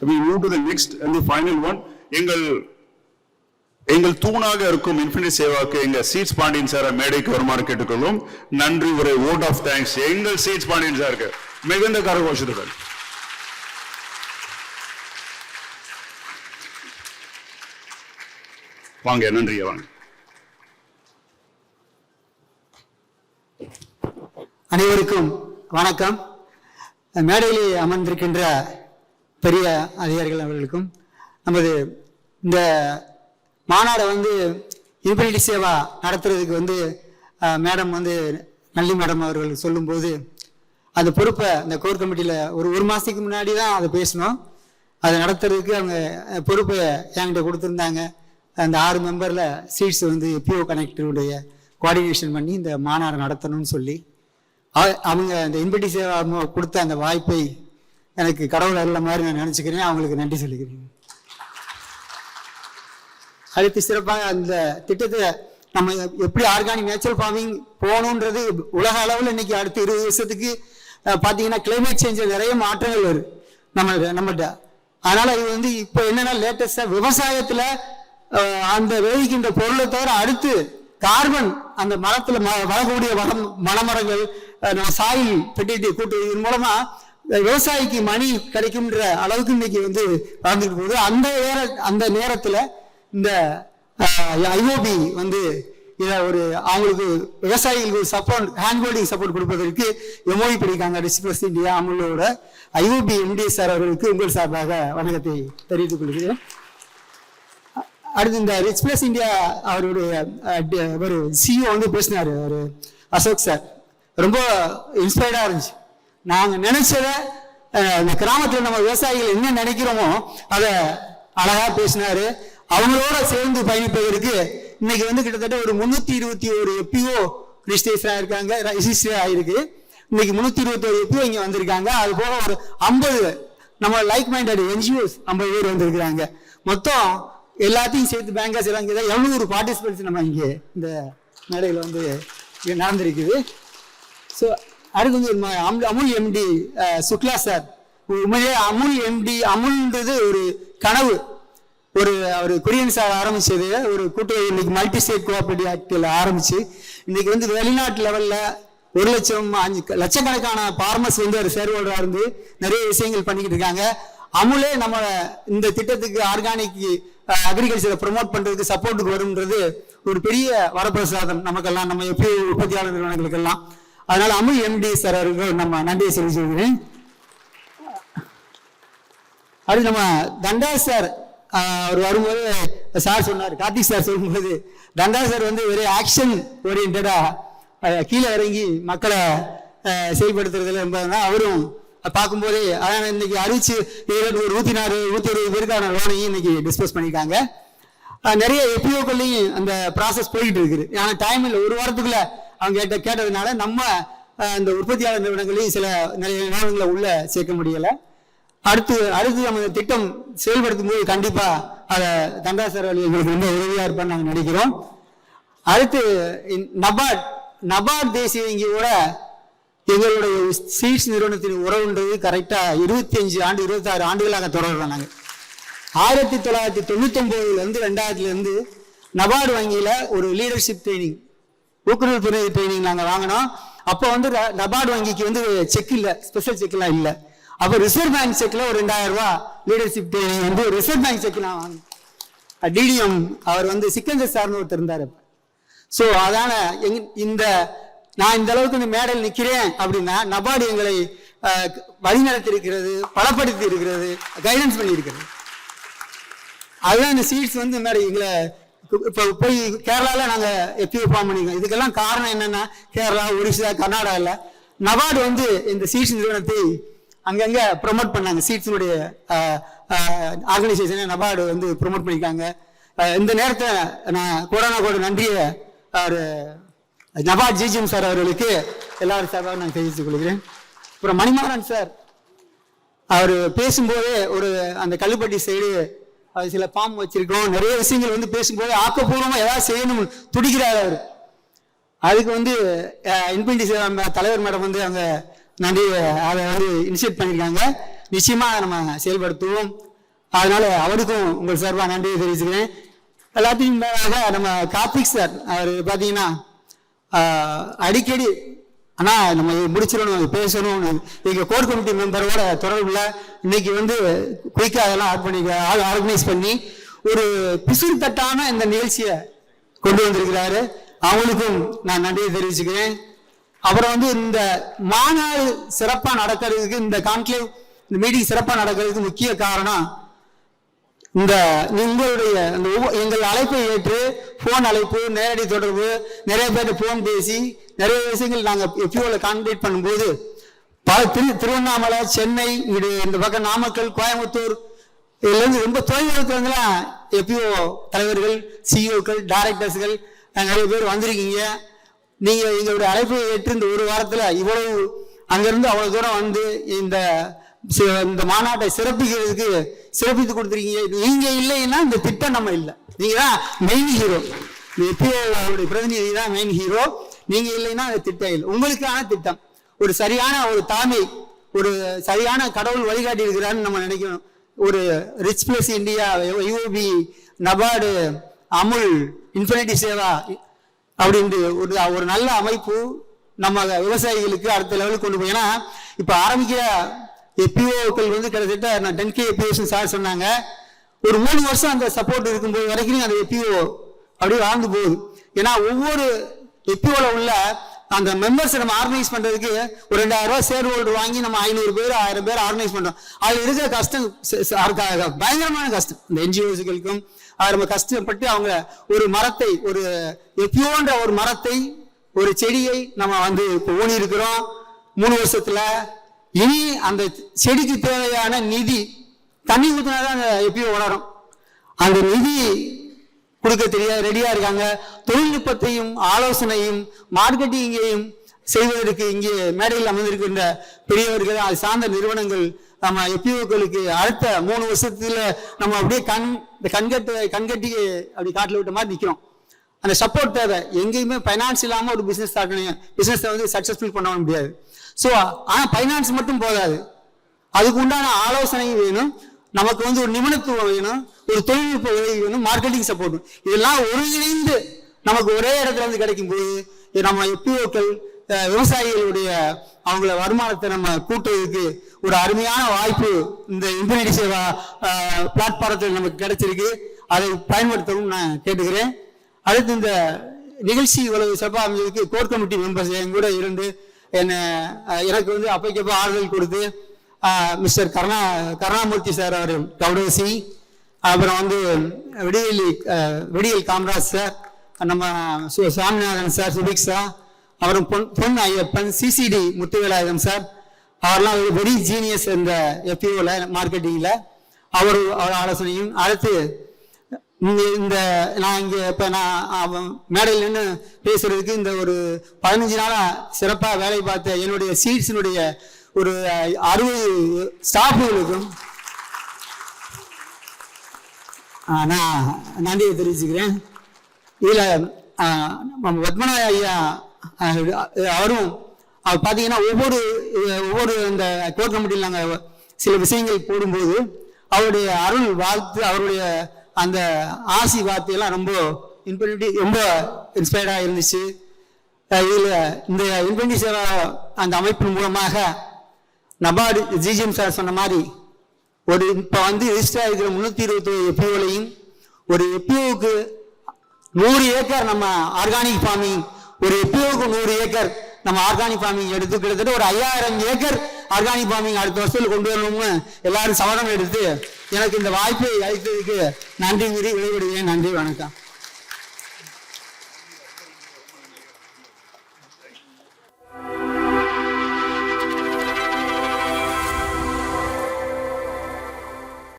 we move to the next and the final one. எங்கள் எங்கள் தூணாக இருக்கும் இன்ஃபினிட் சேவாக்கு எங்க சீட்ஸ் பாண்டியன் சார் மேடைக்கு வருமாறு கேட்டுக்கொள்ளும் நன்றி ஒரு ஓட் ஆஃப் தேங்க்ஸ் எங்கள் சீட்ஸ் பாண்டியன் சாருக்கு மிகுந்த கரகோஷத்துகள் வாங்க நன்றியா வாங்க. அனைவருக்கும் வணக்கம். மேடையில் அமர்ந்திருக்கின்ற பெரிய அதிகாரிகள் அவர்களுக்கும் நமது இந்த மாநாடை வந்து இன்ஃபினிட்டி சேவா நடத்துறதுக்கு வந்து மேடம் வந்து நல்லி மேடம் அவர்கள் சொல்லும்போது அந்த பொறுப்பை இந்த கோர் கமிட்டியில் ஒரு ஒரு மாதத்துக்கு முன்னாடி தான் அதை பேசினோம். அதை நடத்துறதுக்கு அவங்க பொறுப்பை என்கிட்ட கொடுத்துருந்தாங்க. அந்த ஆறு மெம்பரில் சீட்ஸ் வந்து பிஓ கனெக்டருடைய கோஆர்டினேஷன் பண்ணி இந்த மாநாடு நடத்தணும்னு சொல்லி அவங்க அந்த இன்பட்டி சேவா கொடுத்த அந்த வாய்ப்பை எனக்கு கடவுள் அருள மாதிரி நான் நினச்சிக்கிறேன். அவங்களுக்கு நன்றி சொல்லிக்கிறேன். அடுத்து சிறப்பாக அந்த திட்டத்தை நம்ம எப்படி ஆர்கானிக் நேச்சுரல் ஃபார்மிங் போகணுன்றது உலக அளவில் இன்னைக்கு அடுத்த இருபது வருஷத்துக்கு பார்த்தீங்கன்னா கிளைமேட் சேஞ்சில் நிறைய மாற்றங்கள் வருது நம்ம நம்மகிட்ட. அதனால் இது வந்து இப்போ என்னென்னா லேட்டஸ்டாக விவசாயத்தில் அந்த விளைவிக்கின்ற பொருளை தவிர அடுத்து கார்பன் அந்த மரத்தில் ம வரக்கூடிய மரம் மலமரங்கள் நம்ம சாயில் பெட்டிட்டு கூட்டு இதன் மூலமாக விவசாயிக்கு மணி கிடைக்கும்ன்ற அளவுக்கு இன்னைக்கு வந்து வளர்ந்துட்டு போகுது அந்த நேர அந்த நேரத்தில் இந்த ஐஓபி வந்து இதை ஒரு அவங்களுக்கு விவசாயிகளுக்கு ஒரு சப்போர்ட் ஹேண்ட் ஹோல்டிங் சப்போர்ட் கொடுப்பதற்கு எம்ஓஇ பண்ணியிருக்காங்க டிஸ்பிளஸ் இந்தியா அமுலோட ஐஓபி எம்டி சார் அவர்களுக்கு உங்கள் சார்பாக வணக்கத்தை தெரிவித்துக் கொள்கிறேன். அடுத்து இந்த ரிச் பிளஸ் இந்தியா அவருடைய ஒரு சிஇஓ வந்து பேசினார் அவர் அசோக் சார் ரொம்ப இன்ஸ்பயர்டாக இருந்துச்சு. நாங்கள் நினைச்சத இந்த கிராமத்தில் நம்ம விவசாயிகள் என்ன நினைக்கிறோமோ அதை அழகாக பேசினாரு. அவங்களோட சேர்ந்து பயணிப்பதற்கு இன்னைக்கு வந்து கிட்டத்தட்ட ஒரு முன்னூத்தி இருபத்தி ஒரு எப்பிஓ ரிஜிஸ்ட்ரேஷன் இருக்காங்க ரிஜிஸ்டர் ஆயிருக்கு. இன்னைக்கு முன்னூத்தி இருபத்தி ஒரு எப்பிஓ இங்க வந்திருக்காங்க. அது போக ஒரு ஐம்பது நம்ம லைக் மைண்டட் என்ஜிஓஸ் ஐம்பது பேர் வந்திருக்கிறாங்க. மொத்தம் எல்லாத்தையும் சேர்த்து பேங்கர்ஸ் எல்லாம் இங்கே எழுநூறு பார்ட்டிசிபென்ட்ஸ் நம்ம இங்கே இந்த மேடையில் வந்து நடந்திருக்குது. ஸோ அடுத்து வந்து அமுல் எம்டி சுக்லா சார். உண்மையிலே அமுல் எம்டி அமுல்ன்றது ஒரு கனவு. ஒரு அவர் கொரியன் சார் ஆரம்பிச்சது ஒரு கூட்டுறவு இன்னைக்கு மல்டி ஸ்டேட் கோஆபரேட்டிவ் ஆக்டில் ஆரம்பிச்சு இன்னைக்கு வந்து வெளிநாட்டு லெவலில் ஒரு லட்சம் அஞ்சு லட்சக்கணக்கான பார்மர்ஸ் வந்து ஒரு ஷேர் ஹோல்டரா இருந்து நிறைய விஷயங்கள் பண்ணிக்கிட்டு இருக்காங்க. அமுலே நம்ம இந்த திட்டத்துக்கு ஆர்கானிக் அக்ரிகல்ச்சரை ப்ரொமோட் பண்ணுறதுக்கு சப்போர்ட்டுக்கு வரும்ன்றது ஒரு பெரிய வரப்பிரசாதம் நமக்கெல்லாம் நம்ம எப்படி உற்பத்தியாளர் நிறுவனங்களுக்கெல்லாம் அதனால அமுல் எம்டி சார் அவர்கள் நம்ம நன்றியை சொல்லி சொல்கிறேன் அடுத்து நம்ம தண்டா சார் அவர் வரும்போது சார் சொன்னார் கார்த்திக் சார் சொல்லும்போது தண்டா சார் வந்து ஒரு ஆக்ஷன் ஓரியன்டா கீழே இறங்கி மக்களை செயல்படுத்துறதுல என்பதுனா அவரும் பார்க்கும்போதே அதான் இன்னைக்கு அறிவிச்சு இருபத்தி ஒரு நூத்தி நாலு நூத்தி இருபது பேருக்கான லோனையும் இன்னைக்கு டிஸ்போஸ் பண்ணியிருக்காங்க. நிறைய எப்பிஓக்கள்லையும் அந்த ப்ராசஸ் போயிட்டு இருக்குது. ஆனால் டைம் இல்லை ஒரு வாரத்துக்குள்ள அவங்க கேட்ட கேட்டதுனால நம்ம இந்த உற்பத்தியாளர் நிறுவனங்களையும் சில நிறைய நிறுவனங்களை உள்ள சேர்க்க முடியலை. அடுத்து அடுத்து நம்ம இந்த திட்டம் செயல்படுத்தும் போது கண்டிப்பா அதை தண்டாசர் அலி எங்களுக்கு ரொம்ப உதவியா இருப்பான்னு நாங்கள் நினைக்கிறோம். அடுத்து நபார்ட் நபார்ட் தேசிய வங்கியோட எங்களுடைய சீட்ஸ் நிறுவனத்தின் உறவுன்றது கரெக்டாக இருபத்தி அஞ்சு ஆண்டு இருபத்தாறு ஆண்டுகளாக தொடர்றோம் நாங்கள் ஆயிரத்தி தொள்ளாயிரத்தி தொண்ணூத்தி ஒன்பதுலேருந்து ரெண்டாயிரத்துலேருந்து நபார்டு வங்கியில் ஒரு லீடர்ஷிப் ட்ரைனிங் ஊக்குவிப்பு துறை ட்ரைனிங் நாங்கள் வாங்கினோம். அப்போ வந்து நபார்டு வங்கிக்கு வந்து செக் இல்லை ஸ்பெஷல் செக்லாம் இல்லை. அப்போ ரிசர்வ் பேங்க் செக்கில் ஒரு ரெண்டாயிரம் ரூபா லீடர்ஷிப் ட்ரைனிங் வந்து ரிசர்வ் பேங்க் செக் நான் வாங்கினேன். டிடிஎம் அவர் வந்து சிக்கந்தர் சார்னு ஒருத்தர் இருந்தார் ஸோ அதான எங் இந்த நான் இந்த அளவுக்கு இந்த மேடையில் நிற்கிறேன் அப்படின்னா நபார்டு எங்களை வழிநடத்தியிருக்கிறது வழிநடத்தி இருக்கிறது பலப்படுத்தி இருக்கிறது கைடன்ஸ் பண்ணி இருக்கிறது அதுதான் இந்த சீட்ஸ் வந்து இந்த மாதிரி எங்களை இப்போ போய் கேரளாவில் நாங்கள் எப்பயோ ஃபார்ம் பண்ணிக்கோம் இதுக்கெல்லாம் காரணம் என்னென்னா கேரளா ஒடிசா கர்நாடகாவில் நபார்டு வந்து இந்த சீட்ஸ் நிறுவனத்தை அங்கங்கே ப்ரொமோட் பண்ணாங்க. சீட்ஸினுடைய ஆர்கனைசேஷனை நபார்டு வந்து ப்ரொமோட் பண்ணியிருக்காங்க இந்த நேரத்தை நான் கொரோனா கூட நன்றியை அவர் நபார்ட் ஜிஜிஎம் சார் அவர்களுக்கு எல்லாரும் சார்பாக நான் தெரிவித்துக் கொள்கிறேன். அப்புறம் மணிமாறன் சார் அவர் பேசும்போதே ஒரு அந்த கல்லுப்பட்டி சைடு அது சில பாம்பு வச்சிருக்கோம் நிறைய விஷயங்கள் வந்து பேசும்போது ஆக்கப்பூர்வமாக ஏதாவது செய்யணும் துடிக்கிறார் அவர். அதுக்கு வந்து இன்பினிட்டி தலைவர் மேடம் வந்து அவங்க நன்றி அதை வந்து இனிஷியேட் பண்ணியிருக்காங்க நிச்சயமாக நம்ம செயல்படுத்துவோம். அதனால அவருக்கும் உங்கள் சார்பாக நன்றியை தெரிவிச்சுக்கிறேன். எல்லாத்தையும் மேலாக நம்ம கார்த்திக் சார் அவர் பார்த்தீங்கன்னா அடிக்கடி ஆனால் நம்ம முடிச்சிடணும் பேசணும். எங்க கோர் கமிட்டி மெம்பரோட தொடர்பில் இன்னைக்கு வந்து குயிக்காக அதெல்லாம் ஆட் பண்ணி ஆர்கனைஸ் பண்ணி ஒரு பிசுறு தட்டான இந்த நிகழ்ச்சியை கொண்டு வந்திருக்கிறாரு. அவங்களுக்கும் நான் நன்றியை தெரிவிச்சுக்கிறேன். அப்புறம் வந்து இந்த மாநாடு சிறப்பாக நடக்கிறதுக்கு இந்த கான்க்ளேவ் இந்த மீட்டிங் சிறப்பாக நடக்கிறதுக்கு முக்கிய காரணம் இந்த உங்களுடைய அந்த எங்கள் அழைப்பை ஏற்று ஃபோன் அழைப்பு நேரடி தொடர்பு நிறைய பேர் ஃபோன் பேசி நிறைய விஷயங்கள் நாங்கள் எஃப்யூவில் கான்கிரீட் பண்ணும்போது பல திரு திருவண்ணாமலை சென்னை இடு இந்த பக்கம் நாமக்கல் கோயம்புத்தூர் இதுலேருந்து ரொம்ப தொலைதூரத்துலேருந்துலாம் எப்பயோ தலைவர்கள் சிஇஓக்கள் டைரக்டர்ஸ்கள் நிறைய பேர் வந்திருக்கீங்க. நீங்கள் எங்களுடைய அழைப்பை ஏற்று இந்த ஒரு வாரத்தில் இவ்வளவு அங்கேருந்து அவ்வளோ தூரம் வந்து இந்த இந்த மாநாட்டை சிறப்பிக்கிறதுக்கு சிறப்பித்து கொடுத்துருக்கீங்க. நீங்கள் இல்லைன்னா இந்த திட்டம் நம்ம இல்லை. நீங்கள் தான் மெயின் ஹீரோ எப்பயோடைய பிரதிநிதி தான் மெயின் ஹீரோ நீங்க இல்லைன்னா அந்த திட்டம் இல்லை. உங்களுக்கான திட்டம். ஒரு சரியான ஒரு தாமை ஒரு சரியான கடவுள் வழிகாட்டி இருக்கிறான்னு நம்ம நினைக்கணும். ஒரு rich plus India UP NABARD Amul infinity Seva அப்படின்ட்டு ஒரு ஒரு நல்ல அமைப்பு நம்ம விவசாயிகளுக்கு அடுத்த லெவலுக்கு கொண்டு போய் ஏன்னா இப்போ ஆரம்பிக்கிற எப்பிஓக்கள் வந்து கிட்டத்தட்ட நான் டென் கே எப்பிஓஸ் சார் சொன்னாங்க. ஒரு மூணு வருஷம் அந்த சப்போர்ட் இருக்கும்போது வரைக்கும் அந்த எப்பிஓ அப்படியே வாழ்ந்து போகுது. ஏன்னா ஒவ்வொரு எப்பிஓல உள்ள அந்த மெம்பர்ஸ் நம்ம ஆர்கனைஸ் பண்றதுக்கு ஒரு ரெண்டாயிரம் ரூபாய் ஷேர் ஹோல்டர் வாங்கி நம்ம ஐநூறு பேர் ஆயிரம் பேர் ஆர்கனைஸ் பண்றோம். அதுல இருக்கிற கஷ்டம் பயங்கரமான கஷ்டம். இந்த என்ஜிஓஸ்களுக்கும் அது நம்ம கஷ்டப்பட்டு அவங்க ஒரு மரத்தை ஒரு எப்பியோன்ற ஒரு மரத்தை ஒரு செடியை நம்ம வந்து இப்போ ஊனி இருக்கிறோம் மூணு வருஷத்துல இனி அந்த செடிக்கு தேவையான நிதி தண்ணி ஊற்றினாதான் அந்த எப்பயோ வளரும். அந்த நிதி கொடுக்க தெரியாது ரெடியா இருக்காங்க. தொழில்நுட்பத்தையும் ஆலோசனையும் மார்க்கெட்டிங்கையும் செய்வதற்கு இங்கே மேடையில் அமைந்திருக்கின்ற பெரியவர்கள் அது சார்ந்த நிறுவனங்கள் நம்ம எப்பிஓக்களுக்கு அடுத்த மூணு வருஷத்துல நம்ம அப்படியே கண் இந்த கண்கட்டு கண்கட்டி அப்படி காட்டில் விட்ட மாதிரி நிற்கிறோம் அந்த சப்போர்ட் தேவை. எங்கேயுமே ஃபைனான்ஸ் இல்லாமல் ஒரு பிஸ்னஸ் ஸ்டார்ட் பண்ணி பிஸ்னஸை வந்து சக்ஸஸ்ஃபுல் பண்ண முடியாது. ஸோ ஆனால் ஃபைனான்ஸ் மட்டும் போதாது. அதுக்கு உண்டான ஆலோசனையும் வேணும். நமக்கு வந்து ஒரு நிபுணத்துவம் வேணும் ஒரு தொழில்நுட்ப உதவி வேணும் மார்க்கெட்டிங் சப்போர்ட் இதெல்லாம் ஒருங்கிணைந்து நமக்கு ஒரே இடத்துல இருந்து கிடைக்கும் போது இது நம்ம எப்பிஓக்கள் விவசாயிகளுடைய அவங்கள வருமானத்தை நம்ம கூட்டுறதுக்கு ஒரு அருமையான வாய்ப்பு இந்த இன்டர்நெட் சேவா பிளாட்ஃபாரத்தில் நமக்கு கிடைச்சிருக்கு. அதை பயன்படுத்தவும் நான் கேட்டுக்கிறேன். அடுத்து இந்த நிகழ்ச்சி இவ்வளவு சிறப்பாக அமைஞ்சதுக்கு கோர் கமிட்டி மெம்பர்ஸ் என் கூட இருந்து என்னை எனக்கு வந்து அப்பைக்கப்போ ஆறுதல் கொடுத்து மிஸ்டர் கருணா கருணாமூர்த்தி சார் அவர் கவுடசி அப்புறம் வந்து விடியலி விடியல் காமராஜ் சார் நம்ம சு- சாமிநாதன் சார் சுபிக்ஷா சார் அப்புறம் பொன் பொன் ஐயப்பன் சிசிடி முத்துவேலாயுதம் சார் அவர்லாம் ஒரு வெரி ஜீனியஸ் இந்த எஃப்இஓவில் மார்க்கெட்டிங்கில் அவர் அவர் ஆலோசனையும் அடுத்து இந்த நான் இங்கே இப்போ நான் மேடையில் நின்று பேசுறதுக்கு இந்த ஒரு பதினஞ்சு நாளாக சிறப்பாக வேலை பார்த்த என்னுடைய சீட்ஸினுடைய ஒரு அறுபது ஸ்டாஃபுகளுக்கும் நான் நன்றியை தெரிவிச்சுக்கிறேன். இதில் நம்ம பத்மநாய ஐயா அவரும் அவர் பார்த்தீங்கன்னா ஒவ்வொரு ஒவ்வொரு இந்த கோர் கமிட்டியில் நாங்கள் சில விஷயங்கள் போடும்போது அவருடைய அருள் வாழ்த்து அவருடைய அந்த ஆசி வார்த்தையெல்லாம் ரொம்ப இன்ஃபினிட்டி ரொம்ப இன்ஸ்பயர்டாக இருந்துச்சு. இதில் இந்த இன்ஃபினிட்டி சேவா அந்த அமைப்பின் மூலமாக நபார்டு ஜிஜிஎம் சார் சொன்ன மாதிரி ஒரு இப்போ வந்து ரிஜிஸ்டர் ஆகிருக்கிற முந்நூற்றி இருபத்தி எப்பிஓலையும் ஒரு எப்பிஓவுக்கு நூறு ஏக்கர் நம்ம ஆர்கானிக் ஃபார்மிங் ஒரு எப்பிஓவுக்கு நூறு ஏக்கர் நம்ம ஆர்கானிக் ஃபார்மிங் எடுத்து கிட்டத்தட்ட ஒரு ஐயாயிரம் ஏக்கர் ஆர்கானிக் ஃபார்மிங் அடுத்த வருஷத்தில் கொண்டு வரணும்னு எல்லாரும் சவரம் எடுத்து எனக்கு இந்த வாய்ப்பை அளித்ததுக்கு நன்றி மீறி விளைவிடுகிறேன் நன்றி வணக்கம்.